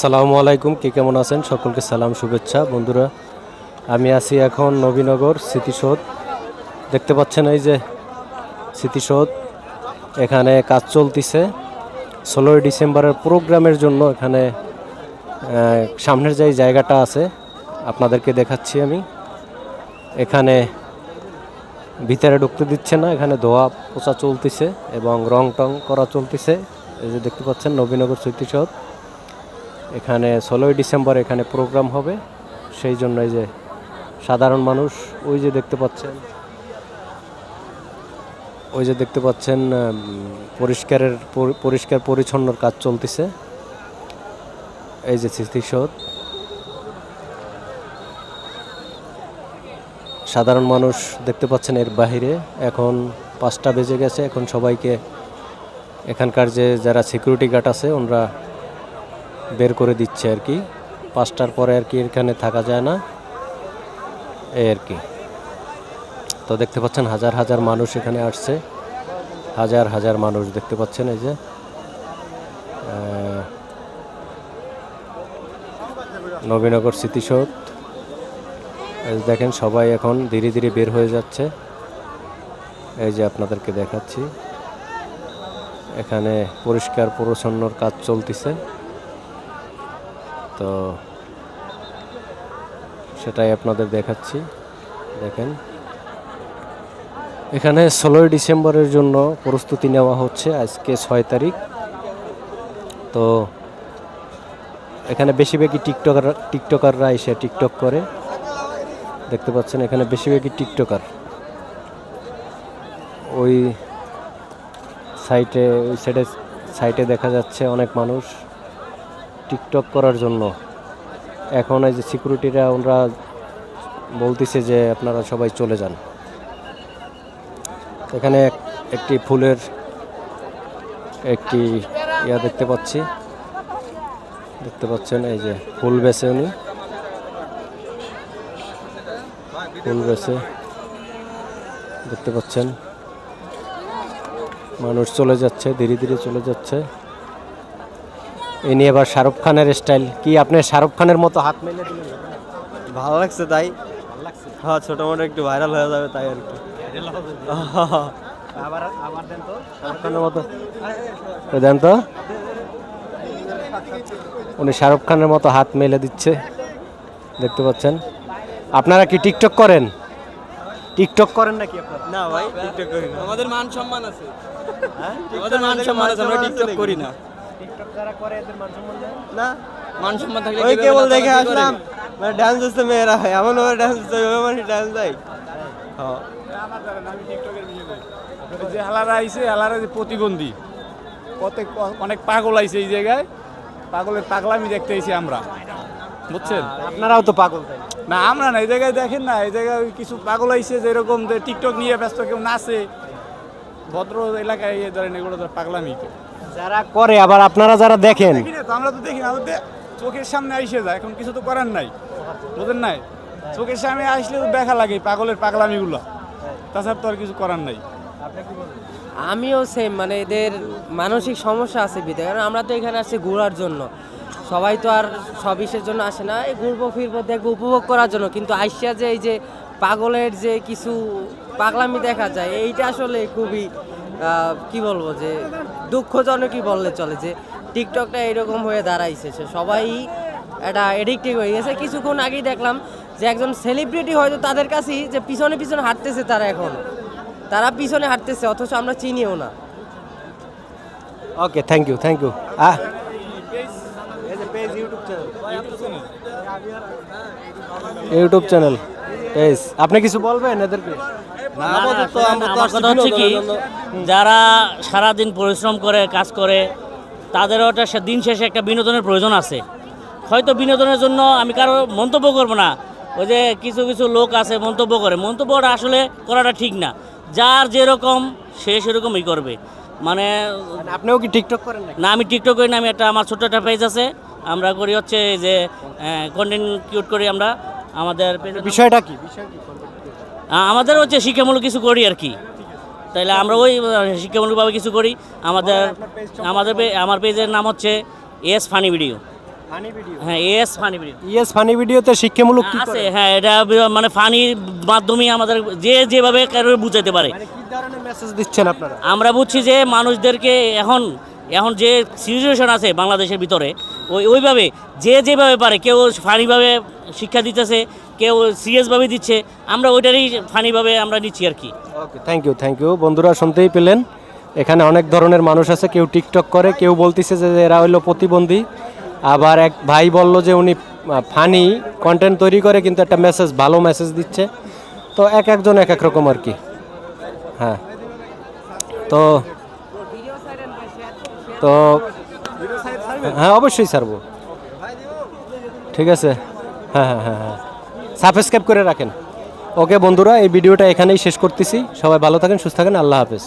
সালামু আলাইকুম, কে কেমন আছেন? সকলকে সালাম, শুভেচ্ছা। বন্ধুরা, আমি আছি এখন নবীনগর স্মৃতিসৌধ। দেখতে পাচ্ছেন এই যে স্মৃতিসৌধ, এখানে কাজ চলতিছে। ষোলোই ডিসেম্বরের প্রোগ্রামের জন্য এখানে সামনের যে জায়গাটা আছে, আপনাদেরকে দেখাচ্ছি আমি। এখানে ভিতরে ঢুকতে দিচ্ছে না, এখানে ধোয়া পোছা চলতিছে এবং রং টং করা চলতিছে। এই যে দেখতে পাচ্ছেন নবীনগর স্মৃতিসৌধ। এখানে ষোলোই ডিসেম্বর এখানে প্রোগ্রাম হবে। সেই জন্য এই যে সাধারণ মানুষ, ওই যে দেখতে পাচ্ছেন, ওই যে দেখতে পাচ্ছেন পরিষ্কারের পরিষ্কার পরিচ্ছন্নর কাজ চলতেছে। এই যে স্মৃতিসৌধ সাধারণ মানুষ দেখতে পাচ্ছেন এর বাহিরে। এখন পাঁচটা বেজে গেছে। এখন সবাইকে এখানকার যে যারা সিকিউরিটি গার্ড আছে, ওনারা বের করে দিচ্ছে আর কি। পাঁচটার পরে আর কি এখানে থাকা যায় না। এই আর কি। তো দেখতে পাচ্ছেন হাজার হাজার মানুষ এখানে আসছে। হাজার হাজার মানুষ দেখতে পাচ্ছেন এই যে। নবীনগর স্মৃতিসৌধ। দেখেন সবাই এখন ধীরে ধীরে বের হয়ে যাচ্ছে। এই যে আপনাদেরকে দেখাচ্ছি। এখানে পরিষ্কার পরিচ্ছন্নর কাজ চলতেছে। তো সেটাই আপনাদের দেখাচ্ছি। দেখেন। এখানে ষোলোই ডিসেম্বরের জন্য প্রস্তুতি নেওয়া হচ্ছে আজকে ছয় তারিখ। তো এখানে বেশিরভাগই টিকটকার, টিকটকাররা এসে টিকটক করে। দেখতে পাচ্ছেন এখানে বেশিরভাগই টিকটকার। ওই সাইটে, ওই সাইডে, সাইটে দেখা যাচ্ছে অনেক মানুষ। টিকটক করার জন্য। এখন এই যে সিকিউরিটিরা ওরা বলতেছে যে আপনারা সবাই চলে যান। এখানে এক- একটি ফুলের একটি ইয়া দেখতে পাচ্ছি। দেখতে পাচ্ছেন এই যে ফুল বেছে উনি। ফুল বেছে দেখতে পাচ্ছেন। মানুষ চলে যাচ্ছে, ধীরে ধীরে চলে যাচ্ছে। এই নিয়ে এবার শাহরুখ খানের স্টাইল কি আপনি শাহরুখ খানের মতো হাত মেলে দিলেন? ভালো লাগছে তাই? হ্যাঁ ছোট মোটো একটু ভাইরাল হয়ে যাবে তাই আর কি। আবার আবার দেন তো। শাহরুখ খানের মতো। দেন তো। উনি শাহরুখ খানের মতো হাত মেলে দিচ্ছে। দেখতে পাচ্ছেন। আপনারা কি টিকটক করেন? টিকটক করেন নাকি আপনারা? না ভাই টিকটক করি না। আমাদের মান সম্মান আছে। হ্যাঁ? আমাদের মান সম্মান আছে আমরা টিকটক করি না। যারা করে এদের মান সম্মান না মান সম্মান থাকলে ওই কেবল দেখে আসলাম মানে ডান্স হচ্ছে মেয়েরা হয় এমন ভাবে ডান্স হচ্ছে ওই মানুষ ডান্স দেয়। হ্যাঁ। যে হালারা আইছে হালারা যে প্রতিবন্ধী প্রত্যেক অনেক পাগল আইছে এই জায়গায় পাগলের পাগলামি দেখতে আইছি আমরা। বুঝছেন? আপনারাও তো পাগল না আমরা না এই জায়গায় দেখেন না এই জায়গায় কিছু পাগল আইছে যেরকম যে টিকটক নিয়ে ব্যস্ত কেউ নাচে ভদ্র এলাকায় ধরেন এগুলো পাগলামি তো। যারা করে আবার আপনারা যারা দেখেন। আমরা তো দেখি না চোখের সামনে আইসে যায় এখন কিছু তো করার নাই। বুঝেন নাই? চোখের সামনে আসলে তো দেখা লাগে পাগলের পাগলামিগুলো। তাছাড়া তো আর কিছু করার নাই। আমিও সেম মানে এদের মানসিক সমস্যা আছে বিদে কারণ আমরা তো এখানে আসছি ঘোরার জন্য। সবাই তো আর সব ইসের জন্য আসে না। এই ঘুরবো ফিরবো দেখব উপভোগ করার জন্য। কিন্তু আইসিয়া যে এই যে পাগলের যে কিছু পাগলামি দেখা যায় এইটা আসলে খুবই কি বলব যে, দুঃখজনকই বললে চলে যে, টিকটকটা এরকম হয়ে দাঁড়াইছে। সবাই এটা এডিক্টিভ হয়ে গেছে। কিছুক্ষণ আগেই দেখলাম যে একজন সেলিব্রিটি হয়তো তাদের কাছেই যে পিছনে পিছনে হাঁটতেছে তারা এখন। তারা পিছনে হাঁটতেছে, অথচ আমরা চিনিও না। Okay thank you thank you ah. YouTube channel আপনি কিছু বলবেন এদেরকে? আমরা তো আমার কথা হচ্ছে কি বিনোদনের জন্য। যারা পরিশ্রম করে কাজ করে তাদেরও একটা দিন শেষে একটা বিনোদনের প্রয়োজন আছে। হয়তো বিনোদনের জন্য আমি কারও মন্তব্য করব না। ওই যে কিছু কিছু লোক আছে মন্তব্য করে। মন্তব্যটা আসলে করাটা ঠিক না। যার যেরকম সে সেরকমই করবে। মানে আপনিও কি টিকটক করেন না আমি টিকটক করি না আমি একটা আমার ছোট্ট একটা পেজ আছে। আমরা করি হচ্ছে যে কন্টেন্ট কিউট করি আমরা। আমাদের বিষয়টা কি? আমাদের হচ্ছে শিক্ষামূলক কিছু করি আর কি। তাইলে আমরা ওই শিক্ষামূলকভাবে কিছু করি। আমাদের আমাদের আমার পেজের নাম হচ্ছে এস ফানি ভিডিও হ্যাঁ S funny video yes funny ভিডিওতে শিক্ষামূলক কি আছে হ্যাঁ এটা মানে ফানির মাধ্যমে আমাদের যে যেভাবে বুঝাতে পারে। মানে কি ধরনের মেসেজ দিচ্ছেন আপনারা? আমরা বুঝছি যে মানুষদেরকে এখন এখন যে সিচুয়েশন আছে বাংলাদেশের ভিতরে ওই ওইভাবে, যে যেভাবে পারে, কেউ ফানিভাবে শিক্ষা দিতেছে, কেউ সিরিয়াসভাবে দিচ্ছে, আমরা ওইটারই ফানিভাবে আমরা নিচ্ছি আর কি। Okay thank you thank you বন্ধুরা, শুনতেই পেলেন? এখানে অনেক ধরনের মানুষ আছে, কেউ টিকটক করে, কেউ বলতেছে যে এরা হইল প্রতিবন্ধী। আবার এক ভাই বলল যে উনি ফানি কন্টেন্ট তৈরি করে, কিন্তু একটা মেসেজ ভালো মেসেজ দিচ্ছে। তো এক একজন এক এক রকম আর কি। হ্যাঁ। তো তো হ্যাঁ অবশ্যই ছাড়বো। ঠিক আছে? হ্যাঁ হ্যাঁ হ্যাঁ হ্যাঁ। সাবস্ক্রাইব করে রাখেন। ওকে বন্ধুরা, এই ভিডিওটা এখানেই শেষ করতেছি। সবাই ভালো থাকেন, সুস্থ থাকেন। আল্লাহ হাফেজ।